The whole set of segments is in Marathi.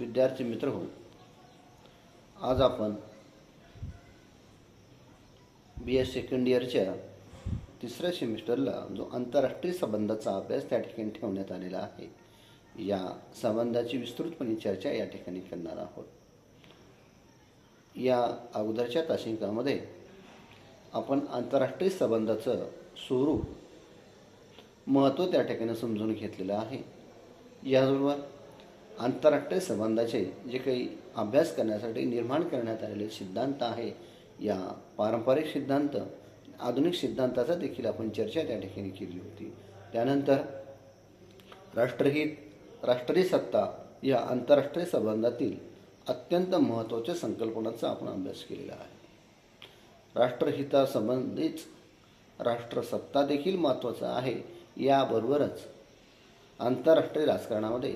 विद्यार्थी मित्र हो आज आपण बी एस सेकंड इयरच्या तिसऱ्या सेमिस्टरला जो आंतरराष्ट्रीय संबंधाचा अभ्यास त्या ठिकाणी ठेवण्यात आलेला आहे या संबंधाची विस्तृतपणे चर्चा या ठिकाणी करणार आहोत. या अगोदरच्या तासिकामध्ये आपण आंतरराष्ट्रीय संबंधाचं स्वरूप महत्त्व त्या ठिकाणी समजून घेतलेलं आहे. याचबरोबर आंतरराष्ट्रीय संबंधाचे जे काही अभ्यास करण्यासाठी निर्माण करण्यात आलेले सिद्धांत आहे या पारंपरिक सिद्धांत आधुनिक सिद्धांताचा देखील आपण चर्चा त्या ठिकाणी केली होती. त्यानंतर राष्ट्रहित राष्ट्रीय सत्ता या आंतरराष्ट्रीय संबंधातील अत्यंत महत्त्वाच्या संकल्पनांचा आपण अभ्यास केलेला आहे. राष्ट्रहितासंबंधीच राष्ट्रसत्ता देखील महत्त्वाचा आहे याबरोबरच आंतरराष्ट्रीय राजकारणामध्ये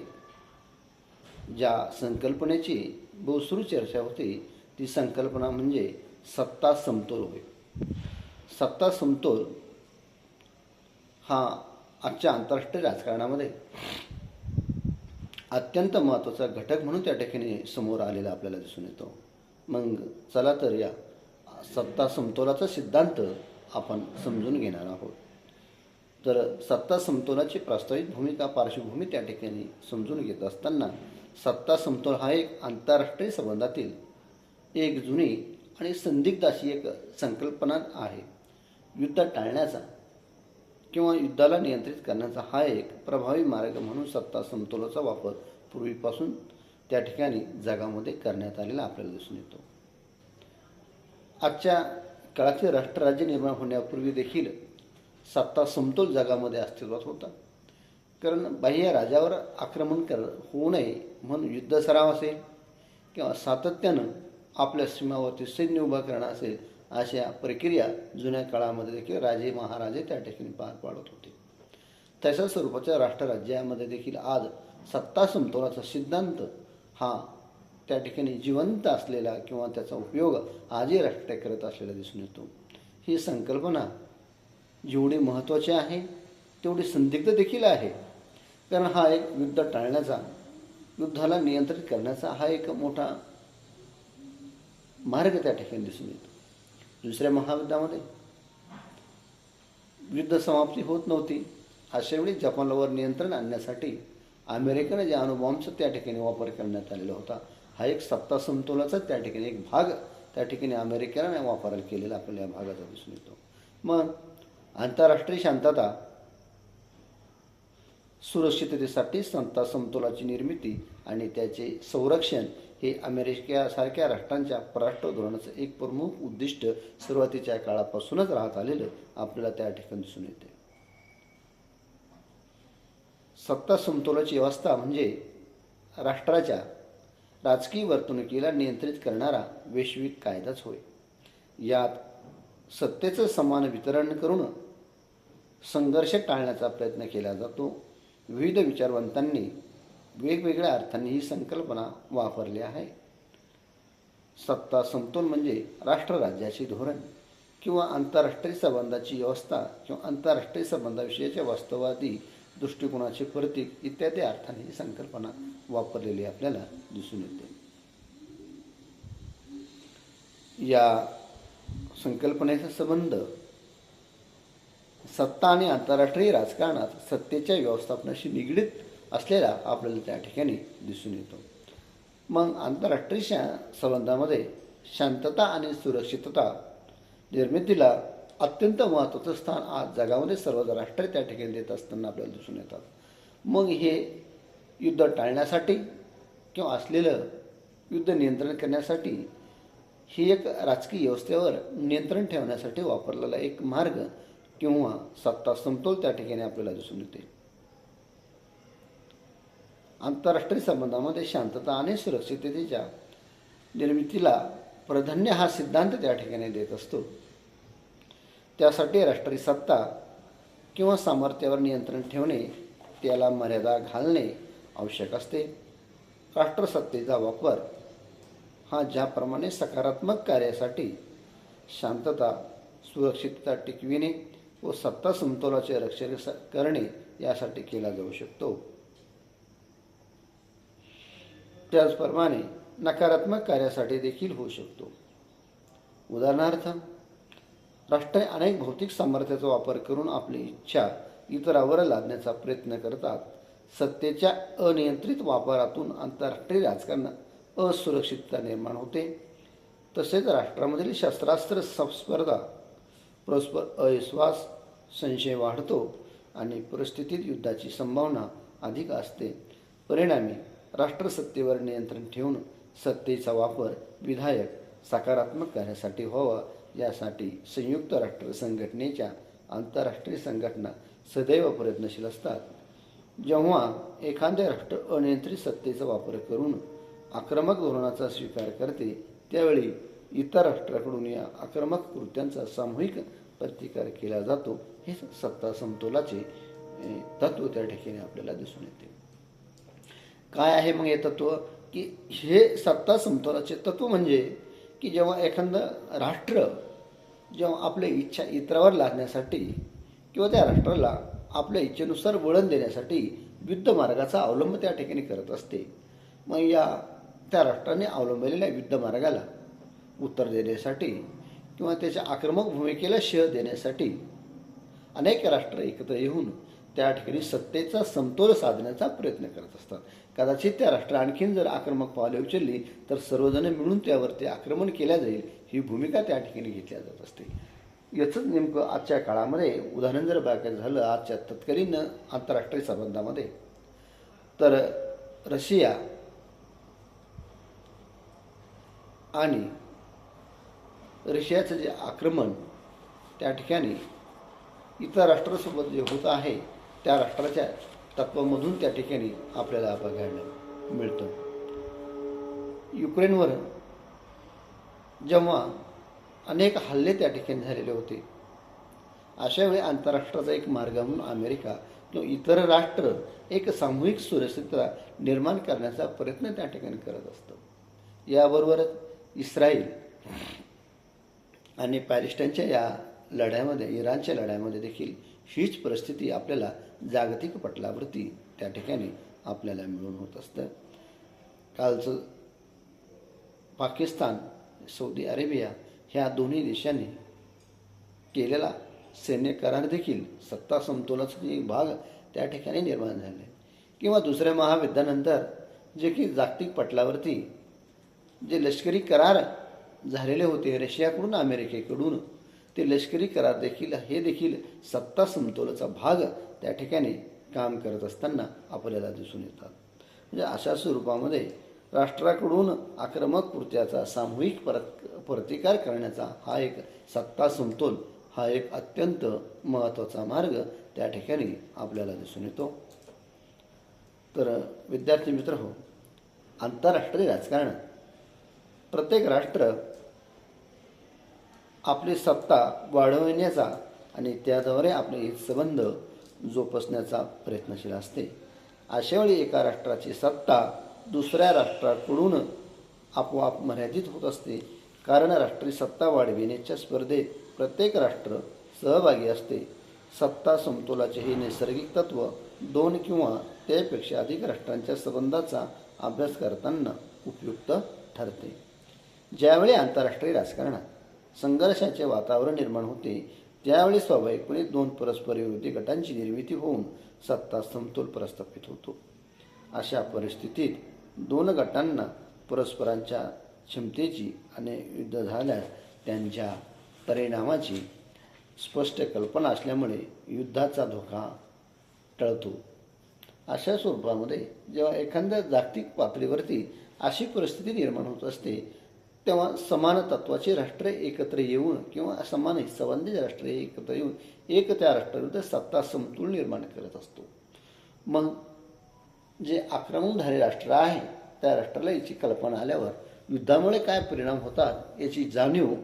ज्या संकल्पनेची बहुसरू चर्चा होती ती संकल्पना म्हणजे सत्ता समतोल होय. सत्ता समतोल हा आजच्या आंतरराष्ट्रीय राजकारणामध्ये अत्यंत महत्त्वाचा घटक म्हणून त्या ठिकाणी समोर आलेला आपल्याला दिसून येतो. मग चला तर या सत्ता समतोलाचा सिद्धांत आपण समजून घेणार आहोत. तर सत्ता समतोलाची प्रास्ताविक भूमिका पार्श्वभूमी त्या ठिकाणी समजून घेत असताना सत्ता समतोल हा एक आंतरराष्ट्रीय संबंधातील एक जुनी आणि संदिग्ध अशी एक संकल्पना आहे. युद्ध टाळण्याचा किंवा युद्धाला नियंत्रित करण्याचा हा एक प्रभावी मार्ग म्हणून सत्ता समतोलाचा वापर पूर्वीपासून त्या ठिकाणी जगामध्ये करण्यात आलेला आपल्याला दिसून येतो. आजच्या काळाचे राष्ट्रराज्य निर्माण होण्यापूर्वी देखील सत्ता समतोल जगामध्ये अस्तित्वात होता. कारण बाह्य राजावर आक्रमण कर होऊ नये म्हणून युद्ध सराव असेल किंवा सातत्यानं आपल्या सीमावरती सैन्य उभा करणं असेल अशा प्रक्रिया जुन्या काळामध्ये देखील राजे महाराजे त्या ठिकाणी पार पाडत होते. तशा स्वरूपाच्या राष्ट्रराज्यामध्ये देखील आज सत्ता समतोलाचा सिद्धांत हा त्या ठिकाणी जिवंत असलेला किंवा त्याचा उपयोग आजही राष्ट्र करत असलेला दिसून येतो. ही संकल्पना जेवढी महत्त्वाची आहे तेवढी संदिग्ध देखील आहे. कारण हा एक युद्ध टाळण्याचा युद्धाला नियंत्रित करण्याचा हा एक मोठा मार्ग त्या ठिकाणी दिसून येतो. दुसऱ्या महायुद्धामध्ये युद्ध समाप्ती होत नव्हती. अशावेळी जपानवर नियंत्रण आणण्यासाठी अमेरिकेनं ज्या अणुबॉम्बचा त्या ठिकाणी वापर करण्यात आलेला होता हा एक सत्ता समतोलाचा त्या ठिकाणी एक भाग त्या ठिकाणी अमेरिकेनं वापर केलेला आपल्याला या भागाचा दिसून येतो. मग आंतरराष्ट्रीय शांतता सुरक्षिततेसाठी सत्ता समतोलाची निर्मिती आणि त्याचे संरक्षण हे अमेरिकेसारख्या राष्ट्रांच्या परराष्ट्र धोरणाचं एक प्रमुख उद्दिष्ट सुरुवातीच्या काळापासूनच राहत आलेलं आपल्याला त्या ठिकाणी दिसून येते. सत्ता समतोलाची व्यवस्था म्हणजे राष्ट्राच्या राजकीय वर्तणुकीला नियंत्रित करणारा वैश्विक कायदाच होय. यात सत्तेचं समान वितरण करून संघर्ष टाळण्याचा प्रयत्न केला जातो. विविध विचारवंतांनी वेगवेगळ्या अर्थांनी ही संकल्पना वापरली आहे. सत्ता समतोल म्हणजे राष्ट्रराज्याचे धोरण किंवा आंतरराष्ट्रीय संबंधाची व्यवस्था किंवा आंतरराष्ट्रीय संबंधाविषयीच्या वास्तववादी दृष्टिकोनाचे प्रतीक इत्यादी अर्थाने ही संकल्पना वापरलेली आपल्याला दिसून येते. या संकल्पनेचा संबंध सत्ता आणि आंतरराष्ट्रीय राजकारणात सत्तेच्या व्यवस्थापनाशी निगडीत असलेला आपल्याला त्या ठिकाणी दिसून येतो. मग आंतरराष्ट्रीय शा संबंधामध्ये शांतता आणि सुरक्षितता निर्मितीला अत्यंत महत्त्वाचं स्थान आज जगामध्ये सर्व राष्ट्र त्या ठिकाणी देत असताना आपल्याला दिसून येतात. मग हे युद्ध टाळण्यासाठी किंवा असलेलं युद्ध नियंत्रण करण्यासाठी ही एक राजकीय व्यवस्थेवर नियंत्रण ठेवण्यासाठी वापरलेला एक मार्ग किंवा सत्ता समतोल त्या ठिकाणी आपल्याला दिसून येते. आंतरराष्ट्रीय संबंधामध्ये शांतता आणि सुरक्षिततेच्या निर्मितीला प्राधान्य हा सिद्धांत त्या ठिकाणी देत असतो. त्यासाठी राष्ट्रीय सत्ता किंवा सामर्थ्यावर नियंत्रण ठेवणे त्याला मर्यादा घालणे आवश्यक असते. राष्ट्रसत्तेचा वापर हा ज्याप्रमाणे सकारात्मक कार्यासाठी शांतता सुरक्षितता टिकविणे व सत्ता समतोलाचे रक्षण करणे यासाठी केला जाऊ शकतो. त्याचप्रमाणे नकारात्मक कार्यासाठी देखील होऊ शकतो. उदाहरणार्थ राष्ट्रे अनेक भौतिक सामर्थ्याचा वापर करून आपली इच्छा इतरावर लादण्याचा प्रयत्न करतात. सत्तेच्या अनियंत्रित वापरातून आंतरराष्ट्रीय राजकारणात असुरक्षितता निर्माण होते. तसेच राष्ट्रामधील शस्त्रास्त्र स्पर्धा परस्पर अविश्वास संशय वाढतो आणि परिस्थितीत युद्धाची संभावना अधिक असते. परिणामी राष्ट्रसत्तेवर नियंत्रण ठेवून सत्तेचा वापर विधायक सकारात्मक कार्यासाठी व्हावा यासाठी संयुक्त राष्ट्र संघटनेच्या आंतरराष्ट्रीय संघटना सदैव प्रयत्नशील असतात. जेव्हा एखादे राष्ट्र अनियंत्रित सत्तेचा वापर करून आक्रमक धोरणाचा स्वीकार करते त्यावेळी इतर राष्ट्राकडून या आक्रमक कृत्यांचा सामूहिक प्रतिकार केला जातो. हे सत्ता समतोलाचे तत्व त्या ठिकाणी आपल्याला दिसून येते. काय आहे मग हे तत्व? की हे सत्ता समतोलाचे तत्व म्हणजे की जेव्हा एखादं राष्ट्र जेव्हा आपल्या इच्छा इतरावर लादण्यासाठी किंवा त्या राष्ट्राला आपल्या इच्छेनुसार वळण देण्यासाठी युद्ध मार्गाचा अवलंब त्या ठिकाणी करत असते. मग या त्या राष्ट्राने अवलंबलेल्या युद्ध मार्गाला उत्तर देण्यासाठी किंवा त्याच्या आक्रमक भूमिकेला शह देण्यासाठी अनेक राष्ट्र एकत्र येऊन त्या ठिकाणी सत्तेचा समतोल साधण्याचा प्रयत्न करत असतात. कदाचित त्या राष्ट्र आणखीन जर आक्रमक पावले उचलली तर सर्वजण मिळून त्यावरती आक्रमण केल्या जाईल ही भूमिका त्या ठिकाणी घेतल्या जात असते. याचंच नेमकं आजच्या काळामध्ये उदाहरण जर बघायचं झालं आजच्या तत्कालीन आंतरराष्ट्रीय संबंधामध्ये. तर रशिया आणि रशियाचं जे आक्रमण त्या ठिकाणी इतर राष्ट्रासोबत जे होत आहे त्या राष्ट्राच्या तत्वामधून त्या ठिकाणी आपल्याला बघायला मिळतं. युक्रेनवर जेव्हा अनेक हल्ले त्या ठिकाणी झालेले होते अशा वेळी आंतरराष्ट्राचा एक मार्ग म्हणून अमेरिका किंवा इतर राष्ट्र एक सामूहिक सुरक्षितता निर्माण करण्याचा प्रयत्न त्या ठिकाणी करत असतं. याबरोबरच इस्रायल आणि पॅलेस्टाईनच्या या लढ्यामध्ये इराणच्या लढ्यामध्ये देखील हीच परिस्थिती आपल्याला जागतिक पटलावरती त्या ठिकाणी आपल्याला मिळून होत असतं. कालचं पाकिस्तान सौदी अरेबिया ह्या दोन्ही देशांनी केलेला सैन्य करार देखील सत्ता समतोलाचा एक भाग त्या ठिकाणी निर्माण झाले. किंवा दुसऱ्या महायुद्धानंतर जे की जागतिक पटलावरती जे लष्करी करार झालेले होते रशियाकडून अमेरिकेकडून ते लष्करी करार देखील हे देखील सत्ता समतोलाचा भाग त्या ठिकाणी काम करत असताना आपल्याला दिसून येतात. म्हणजे अशा स्वरूपामध्ये राष्ट्राकडून आक्रमक कृत्याचा सामूहिक परत प्रतिकार करण्याचा हा एक सत्ता समतोल हा एक अत्यंत महत्त्वाचा मार्ग त्या ठिकाणी आपल्याला दिसून येतो. तर विद्यार्थी मित्र हो आंतरराष्ट्रीय राजकारण प्रत्येक राष्ट्र आपली सत्ता वाढविण्याचा आणि त्याद्वारे आपले हितसंबंध जोपासण्याचा प्रयत्नशील असते. अशावेळी एका राष्ट्राची सत्ता दुसऱ्या राष्ट्राकडून आपोआप मर्यादित होत असते. कारण राष्ट्रीय सत्ता वाढविण्याच्या स्पर्धेत प्रत्येक राष्ट्र सहभागी असते. सत्ता समतोलाचे हे नैसर्गिक तत्व दोन किंवा त्यापेक्षा अधिक राष्ट्रांच्या संबंधाचा अभ्यास करताना उपयुक्त ठरते. ज्यावेळी आंतरराष्ट्रीय राजकारणात संघर्षाचे वातावरण निर्माण होते. त्यावेळी स्वाभाविकपणे दोन परस्पर विरोधी गटांची निर्मिती होऊन सत्ता समतोल प्रस्थापित होतो. अशा परिस्थितीत दोन गटांना परस्परांच्या क्षमतेची आणि युद्ध झाल्यास त्यांच्या परिणामाची स्पष्ट कल्पना असल्यामुळे युद्धाचा धोका टळतो. अशा स्वरूपामध्ये जेव्हा एखाद्या जागतिक पातळीवरती अशी परिस्थिती निर्माण होत असते तेव्हा समान तत्वाचे राष्ट्र एकत्र येऊन किंवा समान संबंधित राष्ट्र एकत्र येऊन एक त्या राष्ट्राविरुद्ध सत्ता समतोल निर्माण करत असतो. मग जे आक्रमणधारी राष्ट्र आहे त्या राष्ट्राला याची कल्पना आल्यावर युद्धामुळे काय परिणाम होतात याची जाणीव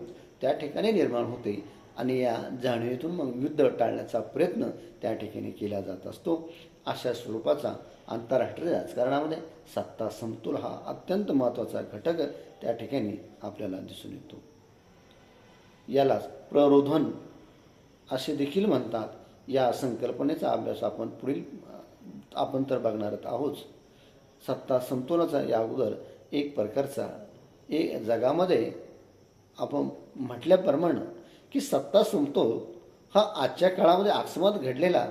त्या ठिकाणी निर्माण होते आणि या जाणीवेतून मग युद्ध टाळण्याचा प्रयत्न त्या ठिकाणी केला जात असतो. अशा स्वरूपाचा आंतरराष्ट्रीय राजकारणामध्ये सत्ता समतोल हा अत्यंत महत्त्वाचा घटक त्या ठिकाणी आपल्याला दिसून येतो. यालाच प्ररोधन असे देखील म्हणतात. या संकल्पनेचा अभ्यास आपण पुढील आपण तर बघणार आहोत. सत्ता समतोलाचा या अगोदर एक प्रकारचा एक जगामध्ये आपण म्हटल्याप्रमाणे की सत्ता समतोल हा आजच्या काळामध्ये अकस्मात घडलेला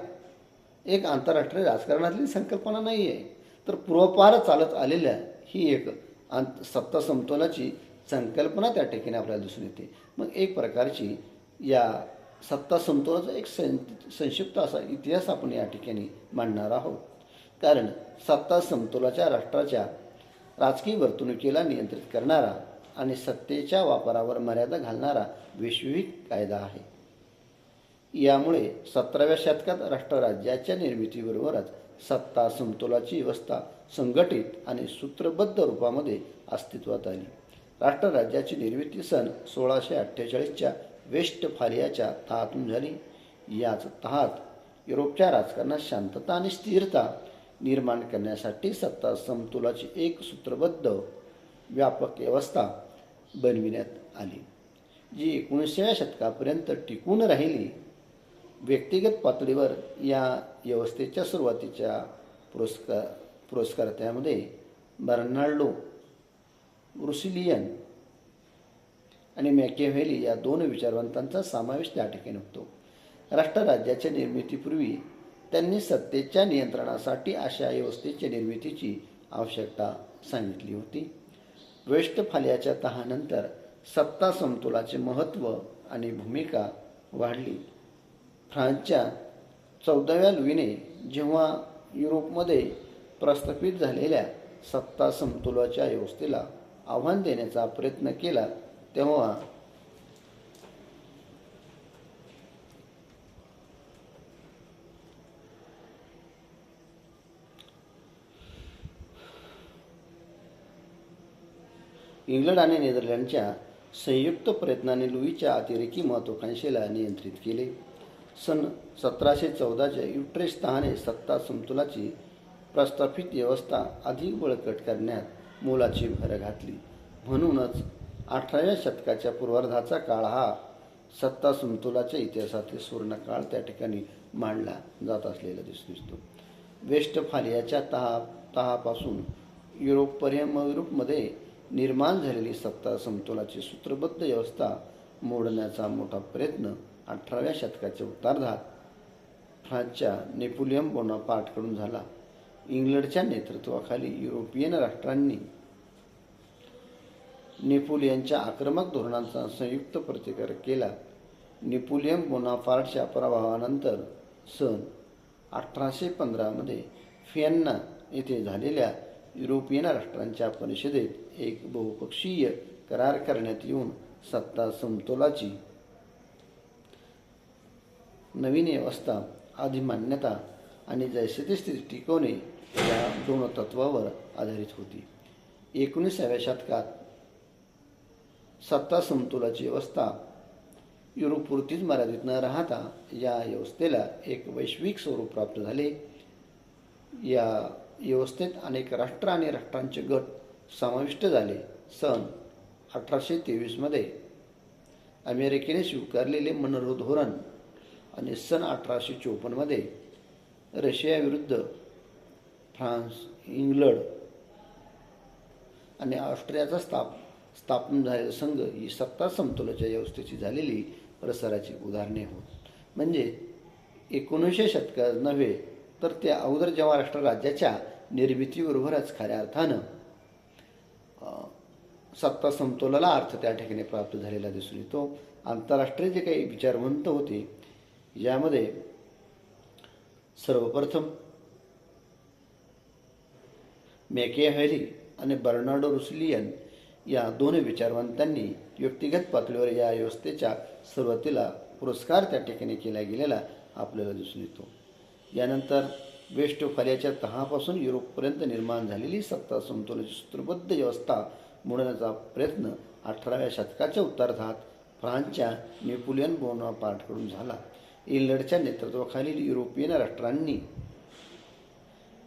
एक आंतरराष्ट्रीय राजकारणातली संकल्पना नाही आहे तर पूर्वपार चालत आलेल्या ही एक आंत सत्ता समतोलाची संकल्पना त्या ठिकाणी आपल्याला दिसून येते. मग एक प्रकारची या सत्ता समतोलाचा एक सं संक्षिप्त असा इतिहास आपण या ठिकाणी मांडणार आहोत. कारण सत्ता समतोलाच्या राष्ट्राच्या राजकीय वर्तणुकीला नियंत्रित करणारा आणि सत्तेच्या वापरावर मर्यादा घालणारा वैश्विक कायदा आहे. यामुळे सतराव्या शतकात राष्ट्रराज्याच्या निर्मितीबरोबरच सत्ता समतोलाची व्यवस्था संघटित आणि सूत्रबद्ध रूपामध्ये अस्तित्वात आली. राष्ट्रराज्याची निर्मिती सन सोळाशे अठ्ठेचाळीसच्या वेस्ट फालियाच्या तहातून झाली. याच तहात युरोपच्या राजकारणात शांतता आणि स्थिरता निर्माण करण्यासाठी सत्ता समतोलाची एक सूत्रबद्ध व्यापक व्यवस्था बनविण्यात आली जी एकोणीसाव्या शतकापर्यंत टिकून राहिली. व्यक्तिगत पातळीवर या व्यवस्थेच्या सुरुवातीच्या पुरस्कार पुरस्कर्त्यामध्ये बर्नाल्डो रुसिलियन आणि मॅकेव्हेली या दोन विचारवंतांचा समावेश त्या ठिकाणी होतो. राष्ट्रराज्याच्या निर्मितीपूर्वी त्यांनी सत्तेच्या नियंत्रणासाठी अशा व्यवस्थेच्या निर्मितीची आवश्यकता सांगितली होती. वेस्टफालियाच्या तहानंतर सत्ता समतोलाचे महत्त्व आणि भूमिका वाढली. फ्रान्सच्या चौदाव्या लुईने जेव्हा युरोपमध्ये प्रस्थापित झालेल्या सत्ता समतोलाच्या व्यवस्थेला आव्हान देण्याचा प्रयत्न केला तेव्हा इंग्लंड आणि नेदरलँडच्या संयुक्त प्रयत्नाने लुईच्या अतिरेकी महत्वाकांक्षेला नियंत्रित केले. सन सतराशे चौदाच्या युट्रेस तहाने सत्ता समतोलाची प्रस्थापित व्यवस्था अधिक बळकट करण्यात मोलाची भर घातली. म्हणूनच अठराव्या शतकाच्या पूर्वार्धाचा काळ हा सत्ता समतोलाच्या इतिहासातील सुवर्णकाळ त्या ठिकाणी मांडला जात असलेला दिसून दिसतो वेस्टफालियाच्या तहा तहापासून युरोपपर्यंत युरोपमध्ये निर्माण झालेली सत्ता समतोलाची सूत्रबद्ध व्यवस्था मोडण्याचा मोठा प्रयत्न अठराव्या शतकाच्या उत्तरार्धात फ्रान्सच्या नेपोलियन बोनापार्टकडून झाला. इंग्लंडच्या नेतृत्वाखाली युरोपियन राष्ट्रांनी नेपोलियनच्या आक्रमक धोरणांचा संयुक्त प्रतिकार केला. नेपोलियन बोनापार्टच्या पराभवानंतर सन अठराशे पंधरामध्ये फिएन्ना येथे झालेल्या युरोपियन राष्ट्रांच्या परिषदेत एक बहुपक्षीय करार करण्यात येऊन सत्ता समतोलाची नवीन व्यवस्था अधिमान्यता आणि जैसे स्थिती टिकवणे या दोन तत्वावर आधारित होती. एकोणीसाव्या शतकात सत्ता समतोलाची व्यवस्था युरोपपुरतीच मर्यादित न राहता या व्यवस्थेला एक वैश्विक स्वरूप प्राप्त झाले. या व्यवस्थेत अनेक राष्ट्र आणि राष्ट्रांचे गट समाविष्ट झाले. सन अठराशे तेवीसमध्ये अमेरिकेने स्वीकारलेले मनोरोधोरण आणि सन अठराशे चोपन्नमध्ये रशियाविरुद्ध फ्रान्स इंग्लंड आणि ऑस्ट्रियाचा स्थाप स्थापन झालेला संघ ही सत्ता समतोलाच्या व्यवस्थेची झालेली प्रसाराची उदाहरणे होत. म्हणजे एकोणीसशे शतकात नव्हे तर त्या अगोदर जेव्हा राष्ट्र राज्याच्या निर्मितीबरोबरच खऱ्या अर्थानं सत्ता समतोलाला अर्थ त्या ठिकाणी प्राप्त झालेला दिसून येतो. आंतरराष्ट्रीय जे काही विचारवंत होते यामध्ये सर्वप्रथम मॅकेव्हेली आणि बर्नार्डो रुसलियन या दोन विचारवंतांनी व्यक्तिगत पातळीवर या व्यवस्थेच्या सुरुवातीला पुरस्कार त्या ठिकाणी केला गेलेला आपल्याला दिसून येतो. यानंतर वेस्टफालियाच्या तहापासून युरोपपर्यंत निर्माण झालेली सत्ता समतोलची सूत्रबद्ध व्यवस्था मोडण्याचा प्रयत्न अठराव्या शतकाच्या उत्तरार्धात फ्रान्सच्या नेपोलियन बोनापार्टकडून झाला. इंग्लंडच्या नेतृत्वाखालील युरोपियन राष्ट्रांनी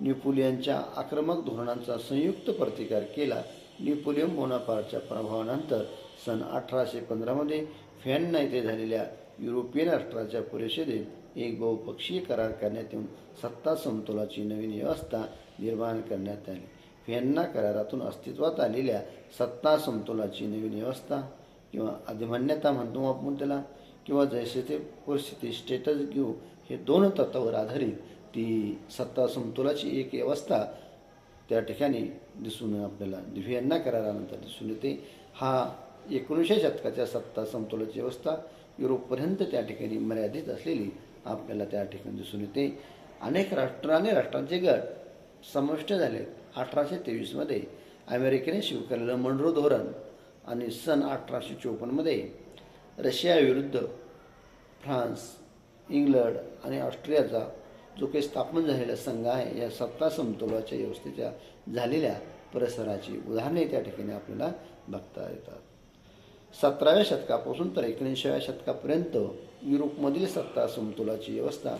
नेपोलियनच्या आक्रमक धोरणांचा संयुक्त प्रतिकार केला. नेपोलियन बोनापार्टच्या प्रभावानंतर सन अठराशे पंधरामध्ये फॅनना येथे झालेल्या युरोपियन राष्ट्राच्या परिषदेत एक बहुपक्षीय करार करण्यात येऊन सत्ता समतोलाची नवीन व्यवस्था निर्माण करण्यात आली. फॅन्ना करारातून अस्तित्वात आलेल्या सत्ता समतोलाची नवीन व्यवस्था किंवा अधिमान्यता म्हणतो आपण त्याला. किंवा जैसे ते परिस्थिती स्टेटस घेऊ हे दोन तत्वावर आधारित ती सत्ता समतोलाची एक व्यवस्था त्या ठिकाणी दिसून आपल्याला व्हिएन्ना करारानंतर दिसून येते. हा एकोणीसशे शतकाच्या सत्ता समतोलाची व्यवस्था युरोपपर्यंत त्या ठिकाणी मर्यादित असलेली आपल्याला त्या ठिकाणी दिसून येते. अनेक राष्ट्र आणि राष्ट्रांचे गट समाविष्ट झाले अठराशे तेवीसमध्ये अमेरिकेने स्वीकारलेलं मंडरो धोरण आणि सन अठराशे चोपन्नमध्ये रशियाविरुद्ध फ्रान्स इंग्लंड आणि ऑस्ट्रियाचा जो काही स्थापन झालेला संघ आहे या सत्ता समतोलाच्या व्यवस्थेच्या झालेल्या परिसराची उदाहरणे त्या ठिकाणी आपल्याला बघता येतात. सतराव्या शतकापासून तर एकोणीसाव्या शतकापर्यंत युरोपमधील सत्ता समतोलाची व्यवस्था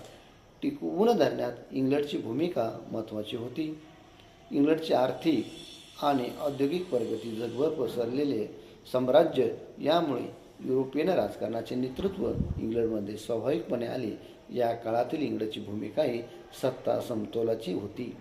टिकवून धरण्यात इंग्लंडची भूमिका महत्त्वाची होती. इंग्लंडची आर्थिक आणि औद्योगिक प्रगती जगभर पसरलेले साम्राज्य यामुळे युरोपियन राजकारणाचे नेतृत्व इंग्लंडमध्ये स्वाभाविकपणे आले. या काळातील इंग्लंडची भूमिका ही सत्ता समतोलाची होती.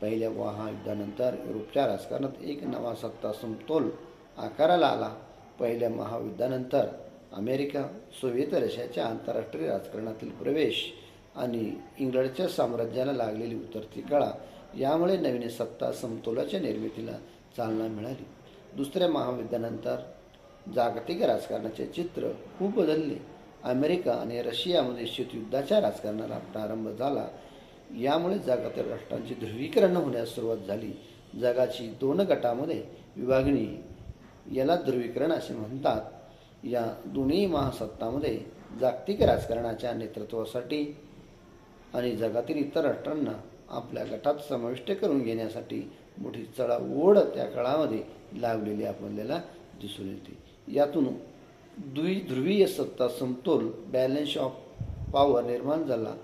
पहिल्या महायुद्धानंतर युरोपच्या राजकारणात एक नवा सत्ता समतोल आकाराला आला. पहिल्या महायुद्धानंतर अमेरिका सोव्हिएत रशियाच्या आंतरराष्ट्रीय राजकारणातील प्रवेश आणि इंग्लंडच्या साम्राज्याला लागलेली उतरती कळा यामुळे नवीन सत्ता समतोलाच्या निर्मितीला चालना मिळाली. दुसऱ्या महायुद्धानंतर जागतिक राजकारणाचे चित्र खूप बदलले. अमेरिका आणि रशियामध्ये शीतयुद्धाच्या राजकारणाला प्रारंभ झाला. यामुळे जगातील राष्ट्रांची ध्रुवीकरण होण्यास सुरुवात झाली. जगाची दोन गटामध्ये विभागणी याला ध्रुवीकरण असे म्हणतात. या दोन्ही महासत्तामध्ये जागतिक राजकारणाच्या नेतृत्वासाठी आणि जगातील इतर राष्ट्रांना आपल्या गटात समाविष्ट करून घेण्यासाठी मोठी चढाओढ त्या काळामध्ये लावलेली आपल्याला दिसून येते. यातून द्विध्रुवीय सत्ता समतोल बॅलन्स ऑफ पॉवर निर्माण झाला.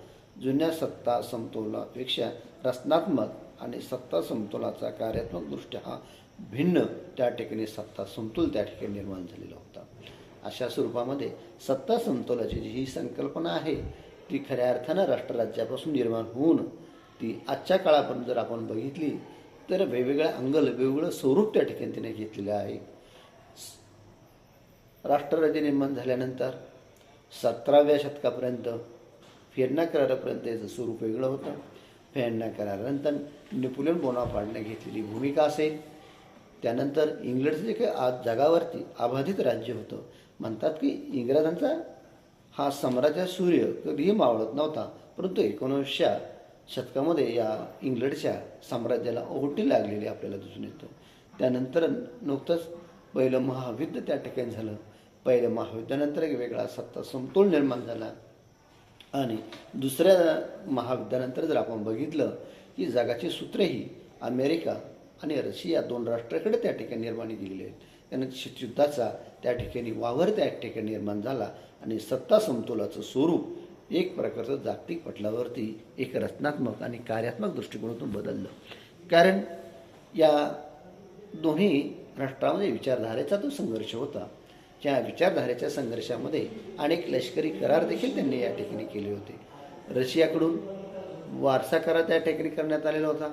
जुन्या सत्ता समतोलापेक्षा रचनात्मक आणि सत्ता समतोलाचा कार्यात्मकदृष्ट्या हा भिन्न त्या ठिकाणी सत्ता समतोल त्या ठिकाणी निर्माण झालेला होता. अशा स्वरूपामध्ये सत्ता समतोलाची जी ही संकल्पना आहे ती खऱ्या अर्थानं राष्ट्रराज्यापासून निर्माण होऊन ती आजच्या काळापर्यंत जर आपण बघितली तर वेगवेगळ्या अंगल वेगवेगळं स्वरूप त्या ठिकाणी तिने घेतलेलं आहे. राष्ट्रराज्य निर्माण झाल्यानंतर सतराव्या शतकापर्यंत फेरणा करारापर्यंत याचं स्वरूप वेगळं होतं. फेरणा करारानंतर नेपोलियन बोनापाडने घेतलेली भूमिका असेल. त्यानंतर इंग्लंडचं जे काही आज जगावरती अबाधित राज्य होतं म्हणतात की इंग्रजांचा हा साम्राज्य सूर्य कधीही मावळत नव्हता परंतु एकोणीसच्या शतकामध्ये या इंग्लंडच्या साम्राज्याला ओहोटी लागलेली आपल्याला दिसून येतं. त्यानंतर नुकतंच पहिलं महाविद्य त्या ठिकाणी झालं. पहिल्या महायुद्धानंतर एक वेगळा सत्ता समतोल निर्माण झाला. आणि दुसऱ्या महायुद्धानंतर जर आपण बघितलं की जगाची सूत्रे ही अमेरिका आणि रशिया दोन राष्ट्राकडे त्या ठिकाणी निर्माण केलेले आहेत. त्यानंतर शीतयुद्धाचा त्या ठिकाणी वावर त्या ठिकाणी निर्माण झाला आणि सत्ता समतोलाचं स्वरूप एक प्रकारचं जागतिक पटलावरती एक रचनात्मक आणि कार्यात्मक दृष्टिकोनातून बदललं. कारण या दोन्ही राष्ट्रामध्ये विचारधारेचा तो संघर्ष होता. त्या विचारधारेच्या संघर्षामध्ये अनेक लष्करी करार देखील त्यांनी या ठिकाणी केले होते. रशियाकडून वारसा करार त्या ठिकाणी करण्यात आलेला होता.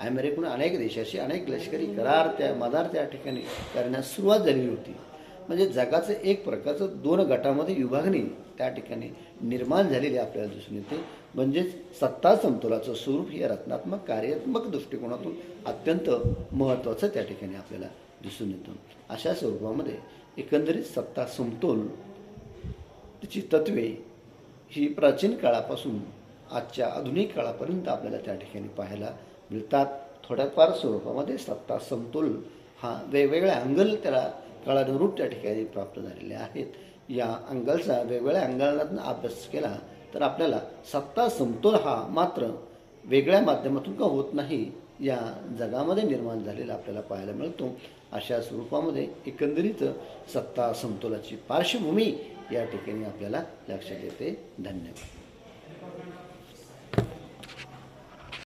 अमेरिकेकडून अनेक देशाशी अनेक लष्करी करार त्या मदार त्या ठिकाणी करण्यास सुरुवात झालेली होती. म्हणजे जगाचं एक प्रकारचं दोन गटामध्ये विभागणी त्या ठिकाणी निर्माण झालेली आपल्याला दिसून येते. म्हणजेच सत्ता समतोलाचं स्वरूप हे रचनात्मक कार्यात्मक दृष्टिकोनातून अत्यंत महत्त्वाचं त्या ठिकाणी आपल्याला दिसून येतं. अशा स्वरूपामध्ये एकंदरीत सत्ता समतोल. तिची तत्वे ही प्राचीन काळापासून आजच्या आधुनिक काळापर्यंत आपल्याला त्या ठिकाणी पाहायला मिळतात. थोड्याफार स्वरूपामध्ये सत्ता समतोल हा वेगवेगळ्या अंगल त्याला काळानुरूप त्या ठिकाणी प्राप्त झालेले आहेत. या अंगलचा वेगवेगळ्या अंगलातून अभ्यास केला तर आपल्याला सत्ता समतोल हा मात्र वेगळ्या माध्यमातून का होत नाही या जगामध्ये निर्माण झालेला आपल्याला पाहायला मिळतो. अशा स्वरूपामध्ये एकंदरीत सत्ता समतोलाची पार्श्वभूमी या ठिकाणी आपल्याला लक्षात येते. धन्यवाद.